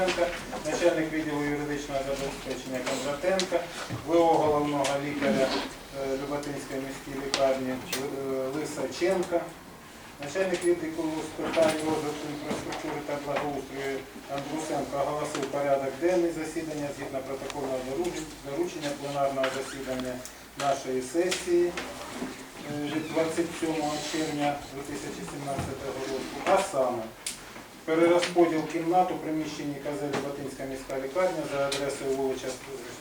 Кузьменка, начальник відділу юридичного забезпечення Кондратенка, ВО головного лікаря е, Люботинської міської лікарні е, Лисаченка, начальник відділу з питань розвитку інфраструктури та благоустрою Андрусенко оголосив порядок денний засідання згідно протокольного доручення пленарного засідання нашої сесії е, від 27 червня 2017 року, а саме перерозподіл кімнат у приміщенні КЗ Люботинська міська лікарня за адресою вулиця,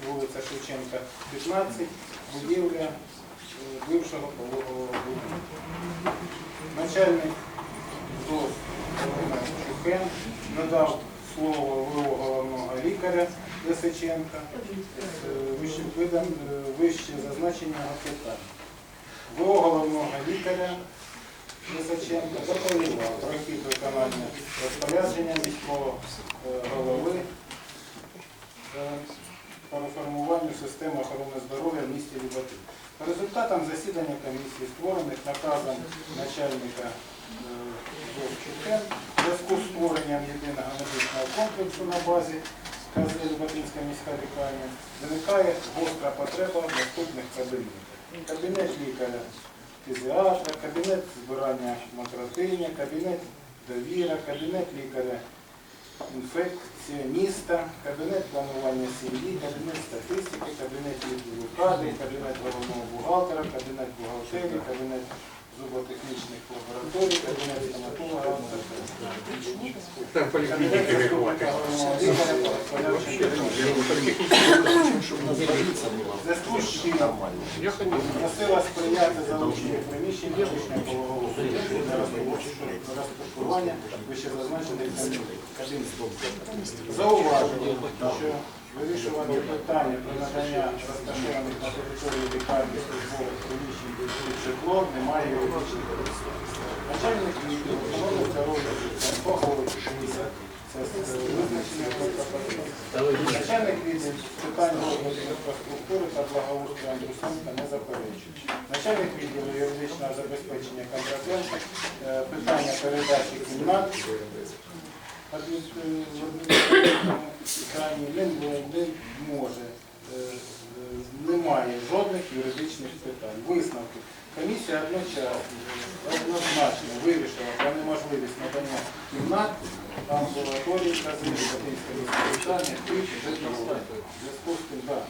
вулиця Шевченка, 15, будівля е, бившого пологового будинку. Начальник ЗОС Чухен надав слово ВО головного лікаря Лисиченка е, е, вище зазначеного питання. ВО головного лікаря Лисаченка доповіла про хід виконання розпорядження міського е, голови е, по реформуванню системи охорони здоров'я в місті Люботин. По результатам засідання комісії, створених наказом начальника е, Довчукен, в зв'язку з створенням єдиного медичного комплексу на базі КЗ Люботинська міська лікарня, виникає гостра потреба в наступних кабінетах. Кабінет лікаря фізіатра, кабінет збирання матротиня, кабінет довіра, кабінет лікаря інфекціоніста, кабінет планування сім'ї, кабінет статистики, кабінет відділу кадрів, кабінет головного бухгалтера, кабінет бухгалтерії, кабінет зуботехнічних лабораторій, кабінет стоматолога, Там кабінет поликлиники заступника вихватить. головного лікаря по розпорядженню Зв'язку з чим просила сприяти залученню приміщень медичного полового будинку для розпорядкування вищезазначених кабін. Зауваження, що вирішувати питання про надання розташованих на території лікарні службових приміщень під житло немає юридичних підстав. Начальник охорони здоров'я погоджується це з визначенням Начальник відділу з питань розвитку інфраструктури та благоустрою Андрусенка не заперечує. Начальник відділу юридичного забезпечення Кондратенка е, питання передачі кімнат адміністративному питанні не, не може. Е, е, Немає жодних юридичних питань. Висновки. Комісія одночасно однозначно вирішила про неможливість надання кімнат амбулаторії та землі Батинської міської лікарні під зв'язку з тим, так.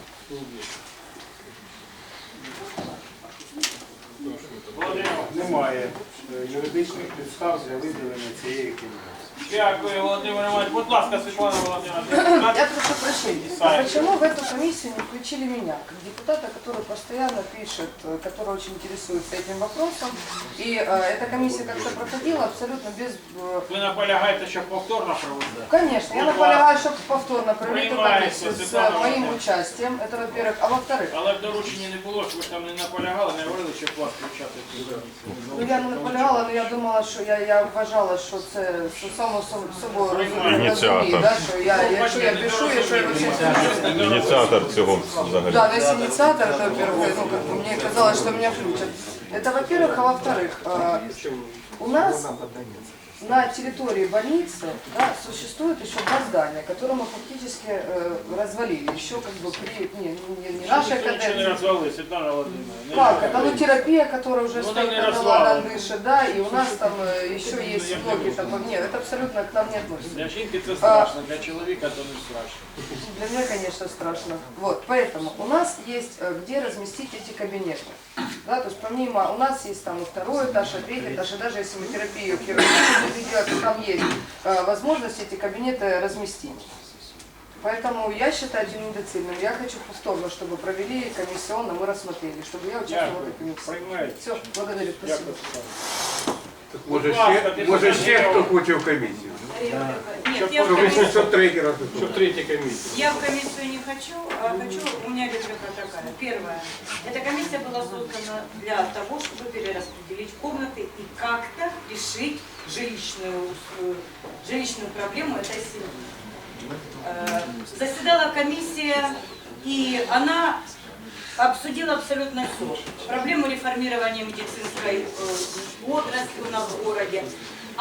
Немає е, юридичних підстав для виділення цієї кімнати. Дякую, Володимир Іванович. Будь ласка, Світлана Володимировна. Я прошу прощения. А почему в эту комиссию не включили меня, как депутата, который постоянно пишет, э, который очень интересуется этим вопросом? И э, эта комиссия как-то проходила абсолютно без... э, Ви наполягаєте, щоб повторно проводити? Конечно, я Будь наполягаю, чтобы повторно провели эту Принимается, комиссию с Светлана э, моим Владимировна. участием, это во-первых. А во-вторых, Але в дорученні не було, що ви ж там не наполягали, не говорили, щоб вас включати в цю комісію. ну я не наполягала, але я думала, що я, я вважала, що це що само соб- собою розумію, Ініціатор. да, що я, якщо я пишу, якщо я вообще Ініціатор цього взагалі. Да, весь инициатор, это, во-первых, ну, как бы мне казалось, что меня включат. Это, во-первых, а во-вторых, э, у нас на территории больницы да, существует еще два здания, которые мы фактически э, развалили. Еще как бы при не, не, не нашей Ніхто нічого не каденции. розвалили, Світлана Володимировна. Не Как? розвалили. Это ну, терапия, которая уже Ну, стоит да не на развалина. дыше, да, и у нас там э, еще есть блоки. Там, нет, это абсолютно к нам не относится. Для жінки це страшно, для чоловіка то не страшно. Для меня, конечно, страшно. Вот, поэтому у нас есть э, где разместить эти кабинеты. Да, то есть помимо, у нас есть там и второй этаж, и третий этаж, и даже если мы терапию хирургию будем делать, то там есть э, возможность эти кабинеты разместить. Поэтому я считаю это недоцельным. Я хочу повторно, чтобы провели комиссионно, мы рассмотрели, чтобы я участвовала в Дякую. этой комиссии. Приймається. Все, благодарю, спасибо. Дякую, Світлана. Може Будь ласка, ще, ти може ж ще хто заявив. хоче в комісію? Нет, я в, Щоб ви комиссию, 603 раз. Щоб третя комісія. я в комиссию не хочу, а хочу, у меня реплика такая. Первое. Эта комиссия была создана для того, чтобы перераспределить комнаты и как-то решить жилищную, э, жилищную проблему этой семьи. Э, Заседала комиссия, и она обсудила абсолютно все. Проблему реформирования медицинской э, отрасли у нас в городе.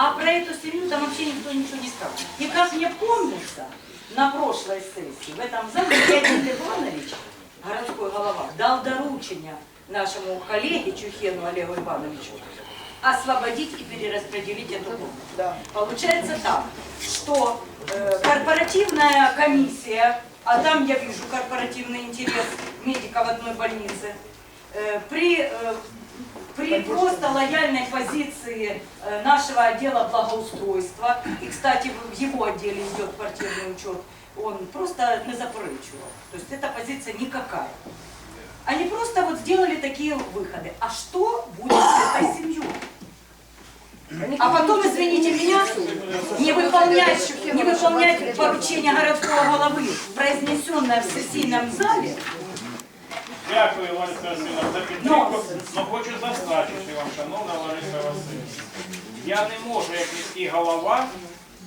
А про эту семью там вообще никто ничего не сказал. И как мне помнится, на прошлой сессии в этом зале Леонид Иванович, городской голова, дал доручение нашему коллеге Чухену Олегу Ивановичу освободить и перераспределить эту комнату. Да. Получается так, что э, корпоративная комиссия, а там я вижу корпоративный интерес медика в одной больнице, э, при, э, при просто лояльной позиции э, нашего отдела благоустройства, и, кстати, в его отделе идет квартирный учет, он просто не заперечивал. То есть эта позиция никакая. Они просто вот сделали такие выходы. А что будет с этой семьей? А потом, извините меня, не выполнять, не выполнять поручение городского головы, произнесенное в сессийном зале, Дякую, Лариса Васильівна, за підтримку. Но хочу зазначити вам, шановна Лариса Васильівна. Я не можу, як міський голова,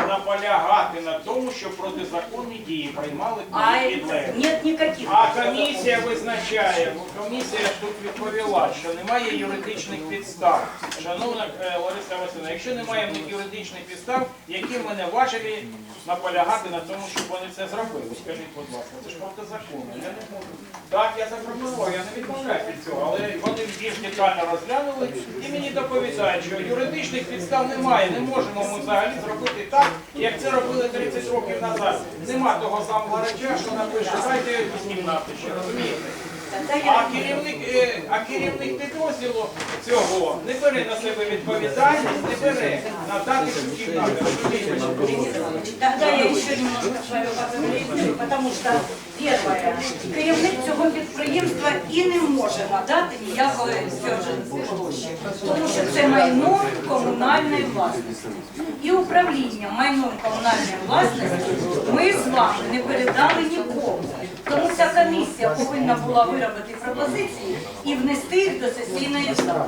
наполягати на тому, що протизаконні дії приймали а підлеглі. нет никаких. А комісія визначає, комісія ж тут відповіла, що немає юридичних підстав. Шановна е, Лариса Васильівна, якщо немає юридичних підстав, які в мене важелі наполягати на тому, щоб вони це зробили? Скажіть, будь ласка, це ж протизаконно. Я не можу. Так, я запропонував, я не відмовляюсь від цього, але вони більш детально розглянули і мені доповідають, що юридичних підстав немає, не можемо ми взагалі зробити так, як це робили 30 років назад. Нема того самого реча, що напише, дайте 18 ще, розумієте? А керівник, е, а керівник підрозділу цього не бере на себе відповідальність, не бере цю кімнату. розумієте? Тогда я еще немножко с вами поговорю, потому что первое, керівник цього підприємства і не може надати ніякої гроші, тому що це майно комунальної власності. І управління майном комунальної власності ми з вами не передали нікому. Тому ця комісія повинна була виробити пропозиції і внести їх до сесійної зали.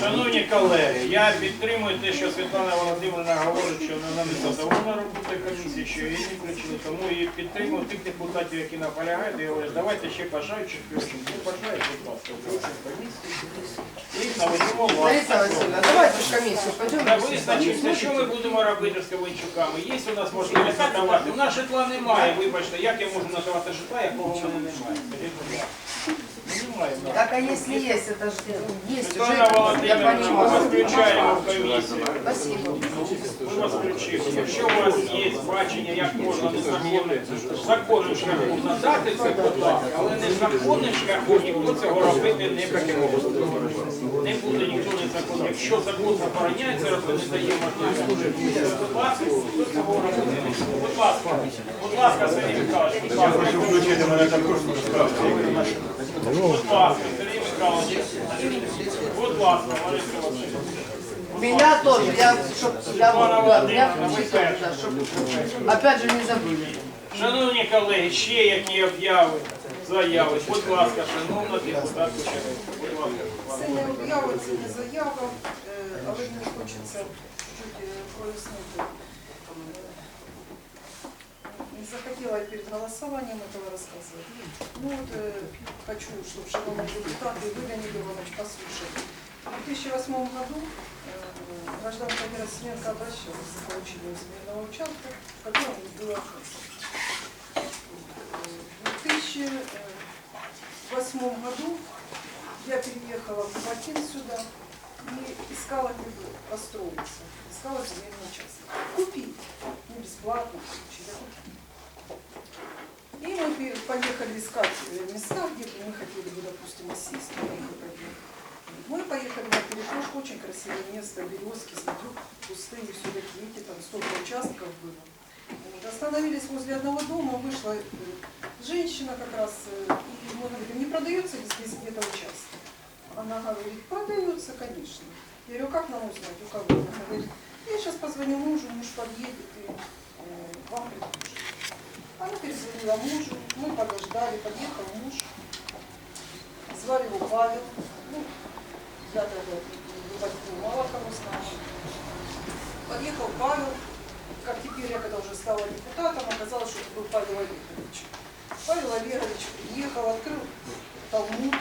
Шановні колеги, я підтримую те, що Світлана Володимирівна говорить, що вона не задоволена роботою комісії, що її не включили. Тому і підтримую тих депутатів, які наполягають, і говорять, давайте ще бажаючих включимо. Хто бажає, будь ласка, включимо комісію. І наведемо Лариса. Васильевна, давайте в комиссию пойдем. Та визначиться, що ми будемо робити з Ковальчуками. Є у нас можливість надавати. У нас житла немає, вибачте, як я можу надавати житла, якого в мене немає. Скажіть, будь ласка. Так, а если есть, это же есть уже, я понимаю. Мы вас включаємо в комісію. Спасибо. Ми вас включимо. Якщо у вас є бачення, як можна незаконним законним шляхом надати це, будь ласка, але незаконним шляхом ніхто цього робити не буде. Не буде ніхто незаконним. Якщо закон забороняє це робити, не дає ласка, хто цього робити. Будь ласка, будь ласка, Сергій Михайлович, будь ласка. Будь ласка, Сергій Михайлович. Будь ласка, Лариса Васильівна. Меня тоже, я, чтоб, я, я Володимирівна, ви включила, перша. да, чтоб, опять же не забыли. Шановні колеги, ще які обяви, заяви. Будь ласка, шановна депутат Кучеренко. Будь ласка. Це не об'ява, це не заява, е, але мені хочеться чуть е, прояснити. Не захотела я перед голосованием этого рассказывать. Ну вот э, хочу, чтобы шановные депутаты Леонид Иванович, послушали. В 2008 году э, гражданка Вера Семенко обращалась за получением земельного участка, в котором было 2008 году я переехала в Батин сюда и искала где бы построиться, искала земельный участок. Купить, не бесплатно. И мы поехали искать э, места, где бы мы хотели бы, допустим, осесть. Мы поехали на перекошку, очень красивое место, березки, смотрю, пустые все-таки, эти там столько участков было. Остановились возле одного дома, вышла э, женщина как раз, э, и мы говорим, не продается ли здесь где-то участок? Она говорит, продается, конечно. Я говорю, как нам узнать, у кого? Она говорит, я сейчас позвоню мужу, муж подъедет и э, вам предложит. Она перезвонила мужу, мы подождали, подъехал муж, звали его Павел, ну, я тогда не мало кого знала. Подъехал Павел, как теперь я когда уже стала депутатом, оказалось, что это был Павел Олегович. Павел Олегович приехал, открыл Талмуд,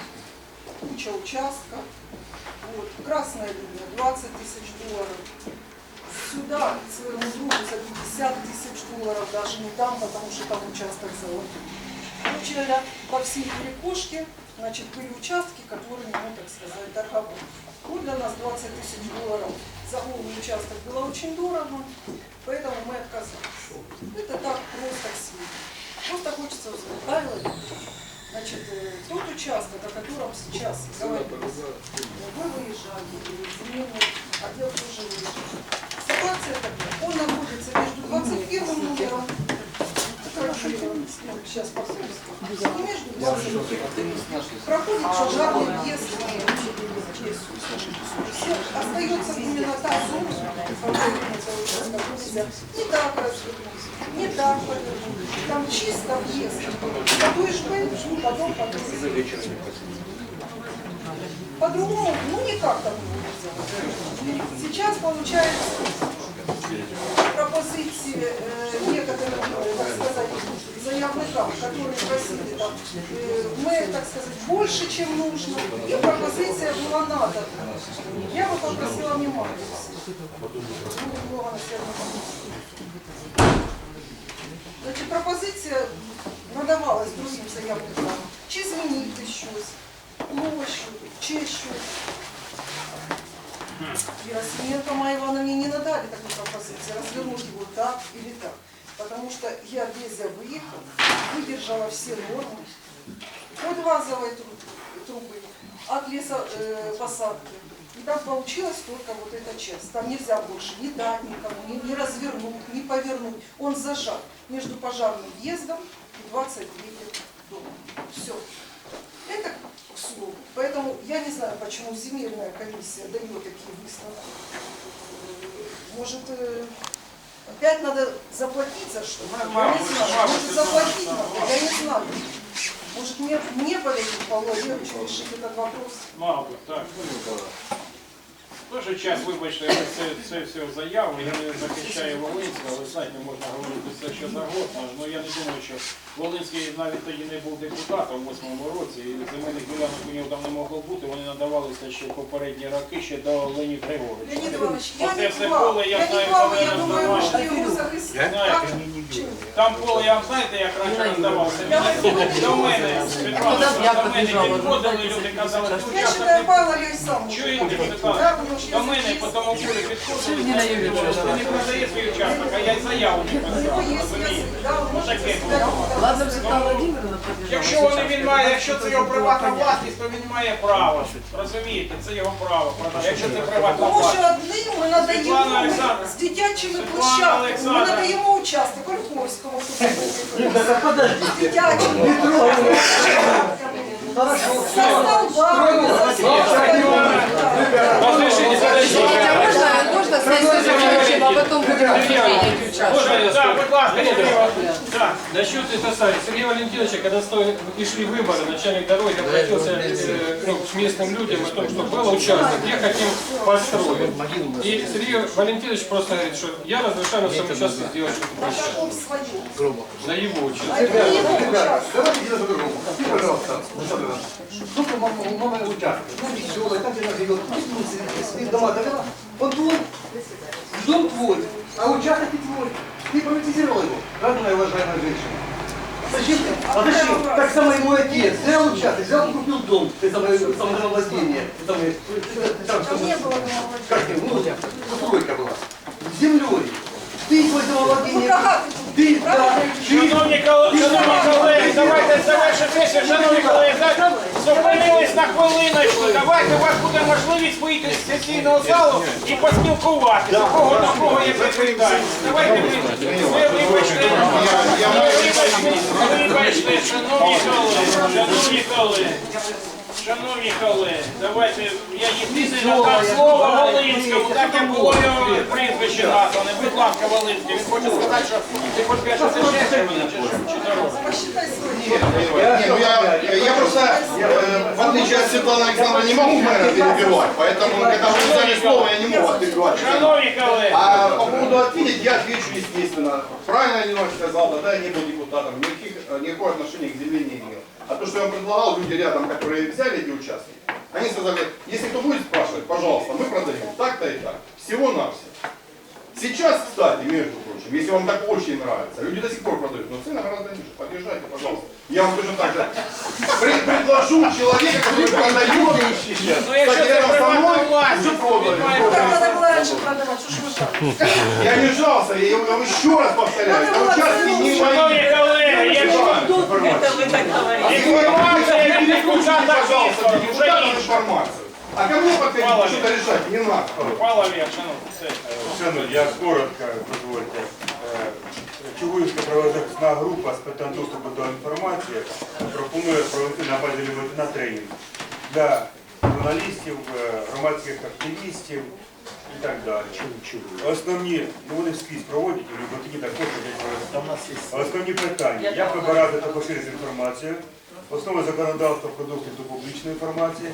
куча участков, вот, красная линия, 20 тысяч долларов, сюда своему другу за 50 тысяч долларов даже не дам, потому что там участок золотой. Говоря, по всей перекошке, значит, были участки, которые, ну, так сказать, торговали. Ну, для нас 20 тысяч долларов за голый участок было очень дорого, поэтому мы отказались. Это так просто к. Просто хочется узнать, правильно ли? Значит, э, тот участок, о котором сейчас говорилось, вы выезжали, земельный отдел тоже выезжал. Ситуация такая, он находится между 21 номером, сейчас посольство, и между 21 проходит пожарный въезд остается именно та зона, не так развернуть, не так. Там чисто въезд. Такой же был, потом потом. По-другому, ну никак там. Сейчас получается пропозиции э, некоторых, э, так сказать, заявникам, которые просили там, э, мы, так сказать, больше, чем нужно, и пропозиция была надо. Я бы попросила внимания. Буде много населеного. Значить, пропозиція надавалась другим заявникам. Чи змінити щось, площу, чи щось. Герасименко Майе Ивановне не надали такой пропозиции, развернуть его так или так. Потому что геодезия выехала, выдержала все нормы от газовой тру- трубы, от лесопосадки. И там получилась только вот эта часть. Там нельзя больше ни дать никому, ни, ни развернуть, ни повернуть. Он зажат между пожарным въездом и 23 домом. Все. Это к слову. Поэтому я не знаю, почему земельная комиссия дает такие выставки. Может, э, опять надо заплатить за что? Я не знаю. Может, заплатить надо? Я не знаю. Может, мне, мне Павлу Валерьевичу решить этот вопрос? Мабуть, так. В той же час, вибачте, це, це все заяву, я не захищаю Волинського, але знаєте, можна говорити все, що завгодно. Ну я не думаю, що Волинський навіть тоді не був депутатом у восьмому році, і земельних ділянок у нього там не могло бути, вони надавалися ще в попередні роки, ще до Леонід Григоровича. Леонид Иванович, я Оце не все поле, я Я знаю, не клав, коли я я думаю, его захистить. Знаєте, Там поле, я вам знаєте, як раніше роздавався. До мене, Світлана, до мене підходили, люди казали, ти Я участок считаю, не Павел сам. Чуєте, Да, Світлана? потому что До я мене по тому полі підходили, ти не продає свій участок, а я й заяву не У него писав. розумієте? да, он Ну может да. Ладно, Светлана Владимировна побежала. Якщо вони він має, якщо це його приватна власність, то він має право. Розумієте, це його право. Якщо це приватна Тому що власність. одним ми надаємо Світлана з дитячими площадками. Ми надаємо участок Ольховському. Так подождите. Дитячими площадками. Со столбами. Извините, а можно, можно с Да, скажу? Да. Насчет это самое. Сергея Валентиновича, когда стои- шли выборы, начальник дороги обратился э, ну, к местным людям о том, что было участок, где хотим построить. И Сергей Валентинович просто говорит, что я разрешаю на своем участке сделать что хочу. На его участке. Давайте делать по-другому. Пожалуйста, Александр Иванович, сколько у мамы участков? Ну, веселая, как она живет. Пусть дома довела. Он твой, дом твой, а участок и твой. Ты приватизировал его, родная уважаемая женщина. Зачем ты? А зачем? Так самый мой отец взял участок, взял, купил дом, ты самое, самое домовладение, самое, там, Там не было домовладения. как ты, ну, постройка была, с землей. Ты твой домовладение, Богатый ты, да, ты, Шановні колеги, шановні колеги, давайте завершити сесію. Шановні колеги, так, зупинились на хвилиночку. Давайте у вас буде можливість вийти з сесійного залу і поспілкуватися. У кого на кого є питання. Давайте ви вибачте, вибачте, шановні колеги, шановні колеги. Шановні колеги, давайте я єдиний надам слово Волинському, так як було його прізвище назване. Будь ласка, Волинський, він хоче сказати, що ти хочеш сказати, що це ще мене, чи що, чи дорога. Посчитай свой Не, ну я, я просто, э, в отличие от Светланы Александровны, не могу мэра перебивать, поэтому, когда вы взяли слово, я не могу перебивать. Шановні колеги, А по поводу ответить, я отвечу естественно. Правильно Ленина сказал, тогда я не был депутатом, никаких, э, никакого отношения к земле не имел. А то, что я вам предлагал, люди рядом, которые взяли эти участки, они сказали, если кто будет спрашивать, пожалуйста, мы продаем так-то и так. Всего-навсего. сейчас, кстати, между прочим, если вам так очень нравится, люди до сих пор продают, но цены гораздо ниже. Подъезжайте, пожалуйста. Я вам точно так же при- предложу человека, который продает вещи сейчас. Ну, якщо Кстати, це рядом со мной приватна власність, уже продали. він має Как право. надо было раньше продавать, что ж вы ждали? Я не жался, я вам еще раз повторяю, на участке не Шановні мои. Пожалуйста, Віспора, вже депутатам информацию. А ко мне подходить, Мало ли. что-то решать не надо. Павло Олег, шановні, я коротко дозвольте. Е, Чугуївська правозахисна група з питань доступу до інформації пропонує провести на базі Львовина тренінг для журналістів, е, громадських активістів і так далі. Основні, ну вони скрізь проводять, і Люботині також ходять проводити. Основні питання, як вибирати та поширити інформацію, основи законодавства про доступ до публічної інформації,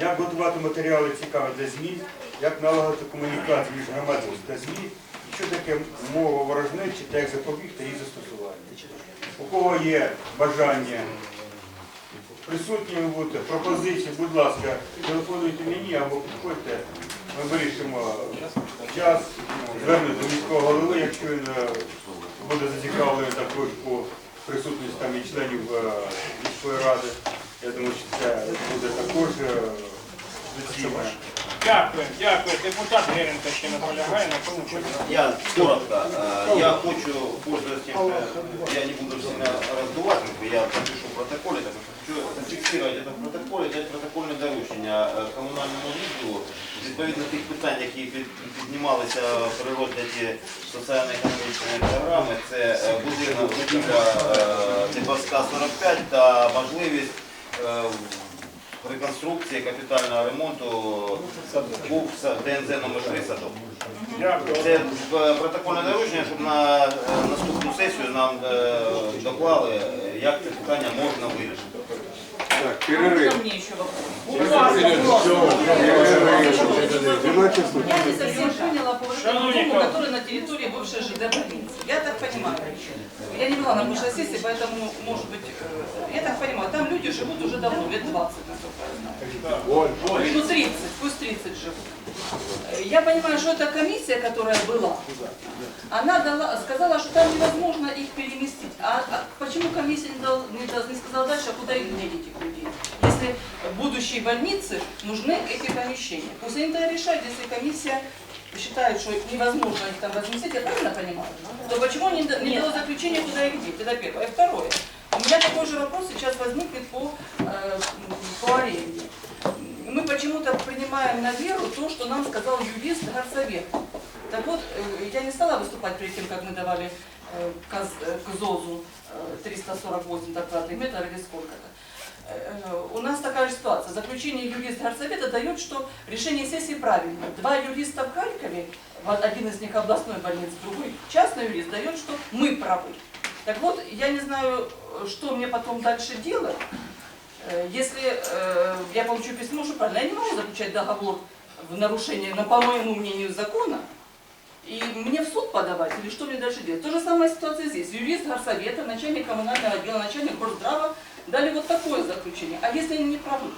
як готувати матеріали цікаві для ЗМІ, як налагодити комунікацію між громадськістю та ЗМІ, і що таке мова ворожнечі та як запобігти її застосування. У кого є бажання присутніми бути, пропозиції, будь ласка, телефонуйте мені або підходьте, ми вирішимо час, звернути до міського голови, якщо він е, буде зацікавлений також по присутності там і членів е, міської ради. Я думаю, що це буде також е, доцільно. Дякую, дякую. Депутат Геренко ще наполягає на тому, що Я коротко, э, я хочу, пользуясь тем, что я не буду сильно раздувать, как я напишу в протоколе, так что хочу зафіксувати це в протоколі, дати протокольне доручення е, комунальному відділу відповідно тих питань, які під- піднімалися при розгляді соціально-економічної програми, це е, будинок будівля Дебаска 45 та можливість е, реконструкції капітального ремонту був ДНЗ номер 3 садок. Це е, протокольне доручення, щоб на е, наступну сесію нам е, доклали, як це питання можна вирішити. Можно мне еще вопрос? Будь ласка, Я не совсем поняла по который на территории бывшей ЖД больницы. Я так понимаю. Я не была на прошлой сессии, поэтому, может быть, э, я так понимаю, там люди живут уже давно, лет 20, насколько я знаю. Ну, 30, пусть 30 живут. Я понимаю, что эта комиссия, которая была, она дала, сказала, что там невозможно их переместить. А, а почему комиссия не, дал, не, не сказала дальше, а куда их деть, этих людей? Если будущей больнице нужны эти помещения. Пусть они тогда решают, если комиссия считает, что невозможно их там разместить, я правильно понимаю? То почему не, да- не дало заключение, куда их деть? Это первое. И второе. У меня такой же вопрос сейчас возникнет по, э, по аренде. Мы почему-то принимаем на веру то, что нам сказал юрист горсовета. Так вот, э, я не стала выступать перед тем, как мы давали э, КАЗ- э, к ЗОЗу э, 348 квадратных метров или сколько-то. Э, У нас такая же ситуация. Заключение юрист горсовета дает, что решение сессии правильное. Два юриста в Харькове, один из них областной больницы, другой частный юрист, дает, что мы правы. Так вот, я не знаю, что мне потом дальше делать. Э, Если э, я получу письмо, что правильно, я не могу заключать договор в нарушение, но по моему мнению, закона, и мне в суд подавать, или что мне дальше делать? То же самая ситуация здесь. Юрист горсовета, начальник коммунального отдела, начальник горздрава дали вот такое заключение. А если они не правы?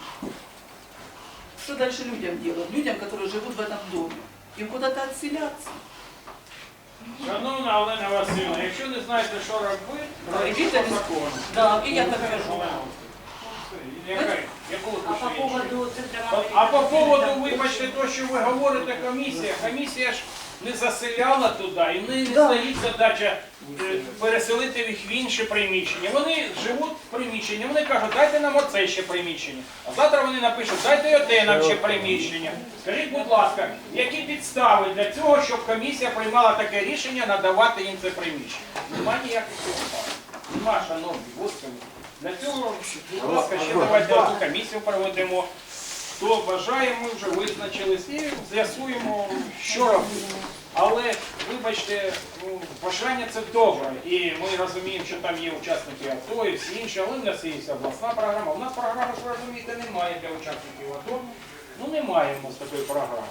Что дальше людям делать? Людям, которые живут в этом доме. Им куда-то отселяться. Шановна Олена Васильівна, якщо не знаєте, що робити, Робіть робіть по обов'язково. закону. Да, и я так скажу. Яка- Яку ви А по хочете поводу центрального... А по поводу, вибачте, то, що ви говорите, комісія, комісія ж не заселяла туди, і не стоїть задача е, переселити їх в інше приміщення. Вони живуть в приміщенні, вони кажуть, дайте нам оце ще приміщення. А завтра вони напишуть, дайте й оте нам ще приміщення. Скажіть, будь ласка, які підстави для цього, щоб комісія приймала таке рішення надавати їм це приміщення? Нема ніяких підстав. Нема, шановні, господи. Для цього, будь ласка, ще давайте одну комісію проведемо. Хто бажає, ми вже визначились і з'ясуємо, що робити. Але, вибачте, ну, бажання це добре. І ми розуміємо, що там є учасники АТО і всі інші, але в нас є обласна програма. У нас програми, що розумієте, немає для учасників АТО. Ну немає у нас такої програми.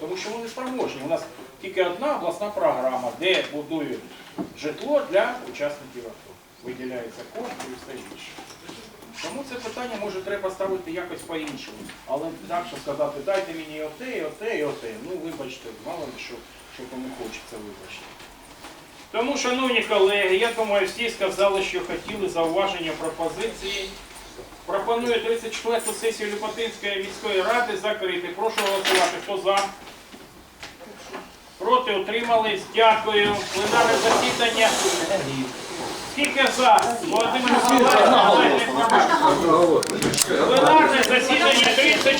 Тому що вони спроможні. У нас тільки одна обласна програма, де будують житло для учасників АТО. Виділяється кошти і все інше. Тому це питання може треба ставити якось по-іншому. Але так, що сказати, дайте мені оте, і оте, і оте. Ну, вибачте, мало ли що, що кому хочеться вибачте. Тому, шановні колеги, я думаю, всі сказали, що хотіли зауваження, пропозиції. Пропоную 34-ту сесію Люботинської міської ради закрити. Прошу голосувати. Хто за? Проти утримались. Дякую. Пленарне засідання. Скільки за? Володимир Миколаївич, Пленарне засідання 30.